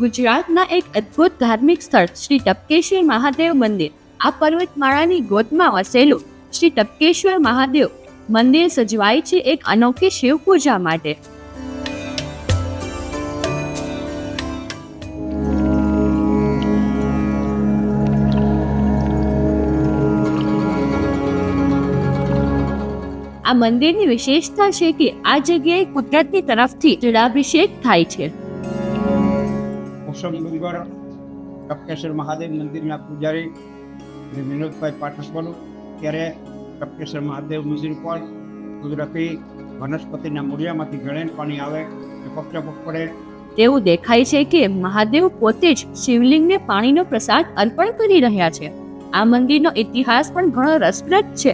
ગુજરાતના એક અદ્ભુત ધાર્મિક સ્થળ શ્રી ટપકેશ્વર મહાદેવ મંદિર. આ પર્વતમાળાની ગોદમાં વસેલું શ્રી ટપકેશ્વર મહાદેવ મંદિર સજવાય છે એક અનોખી શિવ પૂજા માટે. આ મંદિરની વિશેષતા છે કે આ જગ્યાએ કુદરતની તરફથી જળાભિષેક થાય છે. કુસુમ ડુંગર ટપકેશ્વર મહાદેવ મંદિરના પૂજારી અને વિનોદભાઈ પાઠક બોલું ત્યારે ટપકેશ્વર મહાદેવ મંદિર પર કુદરતી વનસ્પતિના મૂળિયામાંથી ગળેન પાણી આવે એ પક્ષ પડે તેવું દેખાય છે કે મહાદેવ પોતે જ શિવલિંગને પાણીનો પ્રસાદ અર્પણ કરી રહ્યા છે. આ મંદિરનો ઇતિહાસ પણ ઘણો રસપ્રદ છે.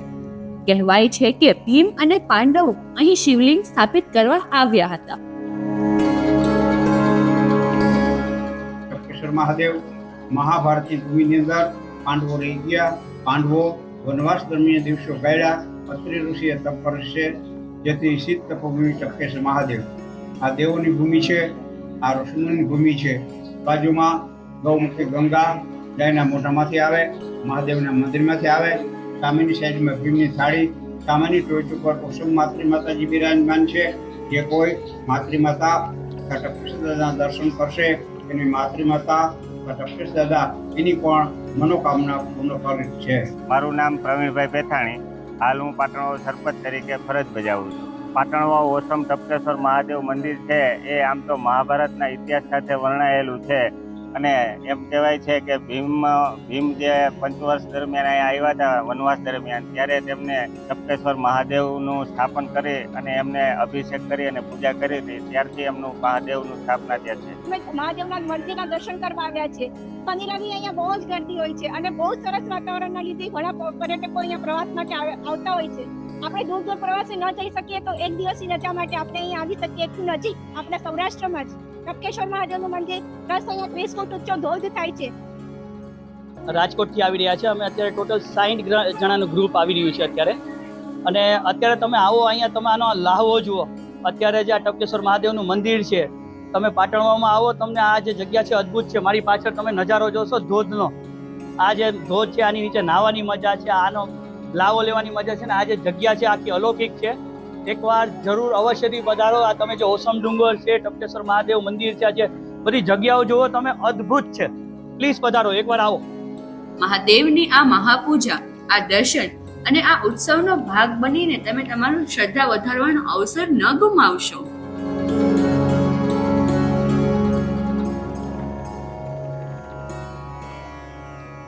કહેવાય છે કે ભીમ અને પાંડવો અહીં શિવલિંગ સ્થાપિત કરવા આવ્યા હતા. મહાદેવ, મહાભારતની ભૂમિની અંદર પાંડવો રહી ગયા. પાંડવો વનવાસ દરમિયાન દિવસો ગાળ્યા. અત્રિ ઋષિએ તપ કરશે જેથી શીત તપભૂમિ ટપકેશ્વર મહાદેવ. આ દેવોની ભૂમિ છે, આ ઋષિમુનિની ભૂમિ છે. બાજુમાં ગૌમુખી ગંગા ગાયના મોઢામાંથી આવે, મહાદેવના મંદિરમાંથી આવે. સામેની સાઈડમાં ભીમની થાળી સામેની ટોચ ઉપર કુસુમ માતૃ માતાજી બિરાજમાન છે. જે કોઈ માતૃમાતા ટપકેશ્વર દર્શન કરશે. એની માતૃમાતા ટપકેશ દાદા, એની પણ મનોકામના પૂર્ણ કરે છે. મારું નામ પ્રવીણભાઈ પેથાણી. હાલ હું પાટણવા સરપંચ તરીકે ફરજ બજાવું છું. પાટણવા ઓસમ ટપકેશ્વર મહાદેવ મંદિર છે. એ આમ તો મહાભારતના ઇતિહાસ સાથે વર્ણાયેલું છે. અને એમ કહેવાય છે કે ભીમ ભીમ જે પંચવર્ષ દરમિયાન અહીંયા આવ્યા હતા, વનવાસ દરમિયાન, ત્યારે તેમને સપ્તેશ્વર મહાદેવનું સ્થાપન કરી અને એમને અભિષેક કરી અને પૂજા કરી હતી. ત્યારથી એમનું મહાદેવનું સ્થાપના ત્યાં છે. મહાદેવના મંદિરના દર્શન કરવા આવ્યા છે શનિ અહીંયા બહુ જ ગરદી હોય છે અને બહુ સરસ વાતાવરણના લીધે ઘણા પર્યટકો અહીંયા પ્રવાસ માટે આવે- આવતા હોય છે. આપણે દૂર દૂર પ્રવાસે ન જઈ શકીએ તો એક દિવસની રજા માટે આપણે અહીંયા આવી શકીએ એટલું નજીક આપણા સૌરાષ્ટ્રમાં જ. ટપકેશ્વર મહાદેવનું મંદિર દસ અહીંયા ત્રીસ ફૂટ ઊંચો ધોધ થાય છે. રાજકોટથી આવી રહ્યા છે. અમે અત્યારે ટોટલ સાહીઠ જણાનું ગ્રુપ આવી રહ્યું છે અત્યારે. અને અત્યારે તમે આવો અહીંયા, તમે આનો લાહવો જુઓ. અત્યારે જે આ ટપકેશ્વર મહાદેવનું મંદિર છે, તમે પાટણવામાં આવો, તમને આ જે જગ્યા છે અદ્ભુત છે. મારી પાછળ તમે નજારો જોશો ધોધનો. આ જે ધોધ છે, આની નીચે નાહવાની મજા છે, આનો લાવો લેવાની મજા છે ને આ જે જગ્યા છે, આખી અલૌકિક છે. એકવાર જરૂર અવશ્યથી પધારો. આ તમે જે ઓસમ ડુંગર છે, ટપકેશ્વર મહાદેવ મંદિર છે, આ બધી જગ્યાઓ જુઓ, તમે અદ્ભુત છે. પ્લીઝ પધારો, એકવાર આવો. મહાદેવની આ મહાપૂજા, આ દર્શન અને આ ઉત્સવનો ભાગ બનીને તમે તમારું શ્રદ્ધા વધારવાનો અવસર ન ગુમાવશો.